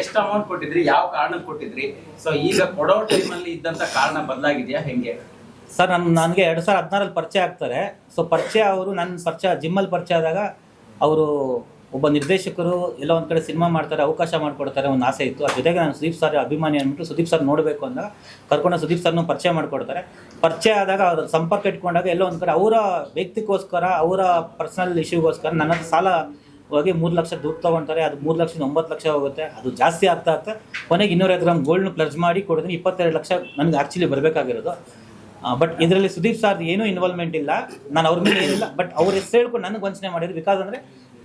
ಎಷ್ಟು ಅಮೌಂಟ್ ಕೊಟ್ಟಿದ್ರಿ? ಯಾವ ಕಾರಣಕ್ಕೆ ಕೊಟ್ಟಿದ್ರಿ? ಸೊ ಈಗ ಕೊಡೋ ಟೈಮಲ್ಲಿ ಇದ್ದಂತ ಕಾರಣ ಬದಲಾಗಿದೆಯಾ? ಹೆಂಗೆ? ಸರ್ ನನ್ನ ನನಗೆ ಎರಡು ಸಾವಿರದ ಹದಿನಾರಲ್ಲಿ ಪರಿಚಯ ಆಗ್ತಾರೆ. ಸೊ ಪರಿಚಯ ಅವರು ನನ್ನ ಪರಿಚಯ ಜಿಮ್ಮಲ್ಲಿ ಪರಿಚಯ ಆದಾಗ ಅವರು ಒಬ್ಬ ನಿರ್ದೇಶಕರು ಎಲ್ಲ ಒಂದು ಕಡೆ ಸಿನಿಮಾ ಮಾಡ್ತಾರೆ, ಅವಕಾಶ ಮಾಡಿಕೊಡ್ತಾರೆ ಒಂದು ಆಸೆ ಇತ್ತು. ಅದ್ರ ಜೊತೆಗೆ ನಾನು ಸುದೀಪ್ ಸರ್ ಅಭಿಮಾನಿ ಅಂದ್ಬಿಟ್ಟು ಸುದೀಪ್ ಸರ್ ನೋಡಬೇಕು ಅಂದಾಗ ಕರ್ಕೊಂಡು ಸುದೀಪ್ ಸರ್ನು ಪರಿಚಯ ಮಾಡಿಕೊಡ್ತಾರೆ. ಪರಿಚಯ ಆದಾಗ ಅವ್ರ ಸಂಪರ್ಕ ಇಟ್ಕೊಂಡಾಗ ಎಲ್ಲ ಒಂದು ಕಡೆ ಅವರ ವ್ಯಕ್ತಿಗೋಸ್ಕರ, ಅವರ ಪರ್ಸನಲ್ ಇಶ್ಯೂಗೋಸ್ಕರ ನನ್ನ ಸಾಲ ಹೋಗಿ ಮೂರು ಲಕ್ಷ ದುಡ್ಡು ತೊಗೊಳ್ತಾರೆ ಅದು ಮೂರು ಲಕ್ಷದ ಒಂಬತ್ತು ಲಕ್ಷ ಹೋಗುತ್ತೆ. ಅದು ಜಾಸ್ತಿ ಆಗ್ತಾ ಆಗ್ತಾ ಕೊನೆಗೆ ಇನ್ನೂರೈದು ಗ್ರಾಮ್ ಗೋಲ್ಡ್ನ ಪ್ಲರ್ಜ್ ಮಾಡಿ ಕೊಡಿದ್ರೆ ಇಪ್ಪತ್ತೆರಡು ಲಕ್ಷ ನನಗೆ ಆ್ಯಕ್ಚುಲಿ ಬರಬೇಕಾಗಿರೋದು. ಬಟ್ ಇದರಲ್ಲಿ ಸುದೀಪ್ ಸರ್ ಏನೂ ಇನ್ವಾಲ್ವ್ಮೆಂಟ್ ಇಲ್ಲ. ನಾನು ಅವ್ರ ಮೇಲೆ ಏನಿಲ್ಲ ಬಟ್ ಅವ್ರ ಹೆಸರು ಹೇಳ್ಕೊಂಡು ನನಗೆ ವಂಚನೆ ಮಾಡಿದ್ರು. ಬಿಕಾಸ್ ಅಂದರೆ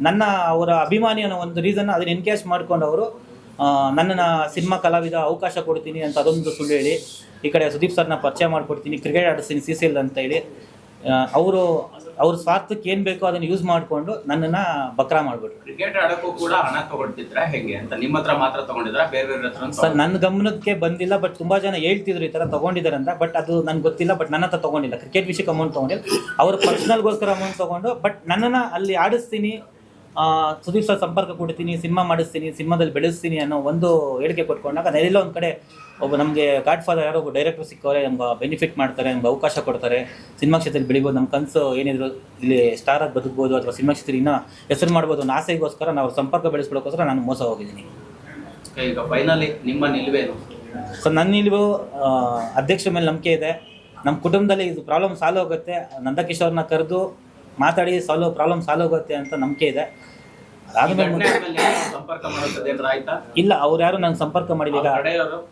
ನನ್ನ ಅವರ ಅಭಿಮಾನಿ ಅನ್ನೋ ಒಂದು ರೀಸನ್ ಅದನ್ನ ಎನ್ಕ್ಯಾಶ್ ಮಾಡ್ಕೊಂಡು ಅವರು ನನ್ನನ್ನು ಸಿನಿಮಾ ಕಲಾವಿದ ಅವಕಾಶ ಕೊಡ್ತೀನಿ ಅಂತ ಅದೊಂದು ಸುಳ್ಳು ಹೇಳಿ, ಈ ಕಡೆ ಸುದೀಪ್ ಸರ್ನ ಪರಿಚಯ ಮಾಡಿಕೊಡ್ತೀನಿ ಕ್ರಿಕೆಟ್ ಆಡಿಸ್ತೀನಿ ಸಿ ಸಿ ಎಲ್ ಅಂತ ಹೇಳಿ. ಅವರು ಅವ್ರ ಸ್ವಾರ್ಥಕ್ಕೆ ಏನ್ ಬೇಕೋ ಅದನ್ನ ಯೂಸ್ ಮಾಡ್ಕೊಂಡು ನನ್ನನ್ನ ಬಕ್ರಾ ಮಾಡ್ಬಿಟ್ರು. ಕ್ರಿಕೆಟ್ ಆಡಕ್ಕೂ ಕೂಡ ಹಣ ತಗೊಳ್ತಿದ್ರ ಹೆಂಗೆ ಅಂತ? ನಿಮ್ಮ ಹತ್ರ ಮಾತ್ರ ತಗೊಂಡಿದ್ರ? ಬೇರೆ ಬೇರೆ ಹತ್ರ ಸರ್ ನನ್ನ ಗಮನಕ್ಕೆ ಬಂದಿಲ್ಲ ಬಟ್ ತುಂಬಾ ಜನ ಹೇಳ್ತಿದ್ರು ಈ ತರ ತಗೊಂಡಿದ್ದಾರೆ ಅಂತ ಬಟ್ ಅದು ನನ್ಗೆ ಗೊತ್ತಿಲ್ಲ ಬಟ್ ನನ್ನ ಹತ್ರ ತಗೊಂಡಿಲ್ಲ. ಕ್ರಿಕೆಟ್ ವಿಷಯಕ್ಕೆ ಅಮೌಂಟ್ ತಗೊಂಡಿಲ್ಲ. ಅವ್ರ ಪರ್ಸನಲ್ಗೋಸ್ಕರ ಅಮೌಂಟ್ ತಗೊಂಡು ಬಟ್ ನನ್ನನ್ನ ಅಲ್ಲಿ ಆಡಿಸ್ತೀನಿ ಸುದೀಪ್ ಸರ್ ಸಂಪರ್ಕ ಕೊಡ್ತೀನಿ ಸಿನಿಮಾ ಮಾಡಿಸ್ತೀನಿ ಸಿನಿಮಾದಲ್ಲಿ ಬೆಳೆಸ್ತೀನಿ ಅನ್ನೋ ಒಂದು ಹೇಳಿಕೆ ಕೊಟ್ಕೊಂಡಾಗ ಅದೆಲ್ಲ ಒಂದು ಕಡೆ ಒಬ್ಬ ನಮಗೆ ಗಾಡ್ ಫಾದರ್ ಯಾರೋ ಒಬ್ಬ ಡೈರೆಕ್ಟರ್ ಸಿಕ್ಕವ್ರೆ ನಮ್ಗೆ ಬೆನಿಫಿಟ್ ಮಾಡ್ತಾರೆ ನಮ್ಗೆ ಅವಕಾಶ ಕೊಡ್ತಾರೆ. ಸಿನಿಮಾ ಕ್ಷೇತ್ರದಲ್ಲಿ ಬೆಳಿಬೋದು ನಮ್ಮ ಕನಸು ಏನಿದ್ರು ಇಲ್ಲಿ ಸ್ಟಾರ್ ಆಗಿ ಬದುಕ್ಬೋದು ಅಥವಾ ಸಿನಿಮಾ ಕ್ಷೇತ್ರ ಇನ್ನೂ ಹೆಸರು ಮಾಡ್ಬೋದು ಅನ್ನೋ ಆಸೆಗೋಸ್ಕರ ನಾವು ಸಂಪರ್ಕ ಬೆಳೆಸ್ಕೊಳ್ಳೋಕ್ಕೋಸ್ಕರ ನಾನು ಮೋಸ ಹೋಗಿದ್ದೀನಿ. ಈಗ ಫೈನಲಿ ನಿಮ್ಮ ನಿಲುವೇನು ಸೊ ನನ್ನ ನಿಲುವು ಅಧ್ಯಕ್ಷರ ಮೇಲೆ ನಂಬಿಕೆ ಇದೆ. ನಮ್ಮ ಕುಟುಂಬದಲ್ಲಿ ಇದು ಪ್ರಾಬ್ಲಮ್ ಸಾಲ್ವ್ ಆಗುತ್ತೆ. ನಂದಕಿಶೋರ್ನ ಕರೆದು ಮಾತಾಡಿ ಸಾಲ್ವ್ ಪ್ರಾಬ್ಲಮ್ ಸಾಲ್ವ್ ಆಗುತ್ತೆ ಅಂತ ನಂಬಿಕೆ ಇದೆ. ಅದಾದ್ಮೇಲೆ ಸಂಪರ್ಕ ಮಾಡೋದು ಆಯ್ತಾ? ಇಲ್ಲ ಅವ್ರು ಯಾರು ನಂಗೆ ಸಂಪರ್ಕ ಮಾಡಿಲ್ಲ ಕಡೆಯವರು?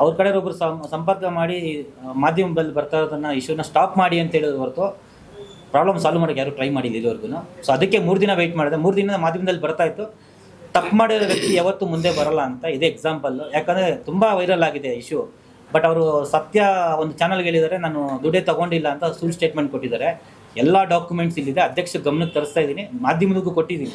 ಅವ್ರ ಕಡೆ ಒಬ್ರು ಸಂ- ಸಂಪರ್ಕ ಮಾಡಿ ಮಾಧ್ಯಮದಲ್ಲಿ ಬರ್ತಾ ಇರೋದನ್ನ ಇಶ್ಯೂನ ಸ್ಟಾಪ್ ಮಾಡಿ ಅಂತ ಹೇಳಿದ್ರು ಹೊರತು ಪ್ರಾಬ್ಲಮ್ ಸಾಲ್ವ್ ಮಾಡೋಕೆ ಯಾರು ಟ್ರೈ ಮಾಡಿಲ್ಲ ಇದುವರೆಗೂ ಸೊ ಅದಕ್ಕೆ ಮೂರು ದಿನ ವೆಯ್ಟ್ ಮಾಡಿದೆ. ಮೂರು ದಿನ ಮಾಧ್ಯಮದಲ್ಲಿ ಬರ್ತಾ ಇತ್ತು. ತಪ್ಪು ಮಾಡಿರೋ ವ್ಯಕ್ತಿ ಯಾವತ್ತೂ ಮುಂದೆ ಬರಲ್ಲ ಅಂತ ಇದೇ ಎಕ್ಸಾಂಪಲ್ ಯಾಕಂದ್ರೆ ತುಂಬಾ ವೈರಲ್ ಆಗಿದೆ ಇಶ್ಯೂ ಬಟ್ ಅವರು ಸತ್ಯ ಒಂದು ಚಾನಲ್ಗೆ ಹೇಳಿದ್ದಾರೆ. ನಾನು ದುಡ್ಡೇ ತಗೊಂಡಿಲ್ಲ ಅಂತ ಸುಳ್ಳು ಸ್ಟೇಟ್ಮೆಂಟ್ ಕೊಟ್ಟಿದ್ದಾರೆ. ಎಲ್ಲ ಡಾಕ್ಯುಮೆಂಟ್ಸ್ ಇಲ್ಲಿದೆ. ಅಧ್ಯಕ್ಷ ಗಮನಕ್ಕೆ ತರಿಸ್ತಾ ಇದ್ದೀನಿ. ಮಾಧ್ಯಮದಕ್ಕೂ ಕೊಟ್ಟಿದ್ದೀನಿ.